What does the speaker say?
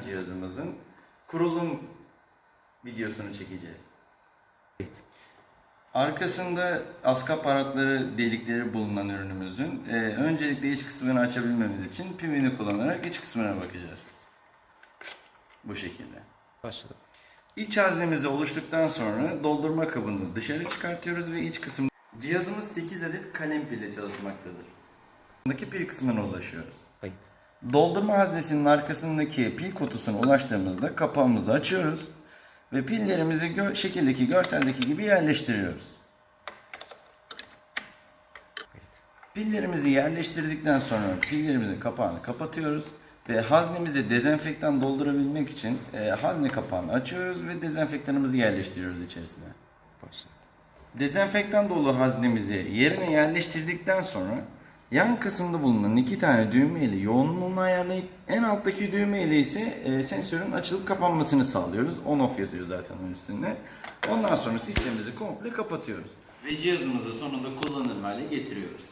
cihazımızın kurulum videosunu çekeceğiz. Arkasında askı aparatları delikleri bulunan ürünümüzün e, öncelikle iç kısmını açabilmemiz için pimini kullanarak iç kısmına bakacağız. Bu şekilde. Başladım. İç haznemizi oluştuktan sonra doldurma kabını dışarı çıkartıyoruz ve iç kısım cihazımız 8 adet kalem pille çalışmaktadır. Pil kısmına ulaşıyoruz. Kayıt. Doldurma haznesinin arkasındaki pil kutusuna ulaştığımızda kapağımızı açıyoruz ve pillerimizi gö- şekildeki görseldeki gibi yerleştiriyoruz. Pillerimizi yerleştirdikten sonra pillerimizin kapağını kapatıyoruz ve haznemizi dezenfektan doldurabilmek için e, hazne kapağını açıyoruz ve dezenfektanımızı yerleştiriyoruz içerisine. Başladım. Dezenfektan dolu haznemizi yerine yerleştirdikten sonra yan kısımda bulunan iki tane düğme ile yoğunluğunu ayarlayıp en alttaki düğme ile ise e, sensörün açılıp kapanmasını sağlıyoruz. On off yazıyor zaten onun üstünde. Ondan sonra sistemimizi komple kapatıyoruz. Ve cihazımızı sonunda kullanır hale getiriyoruz.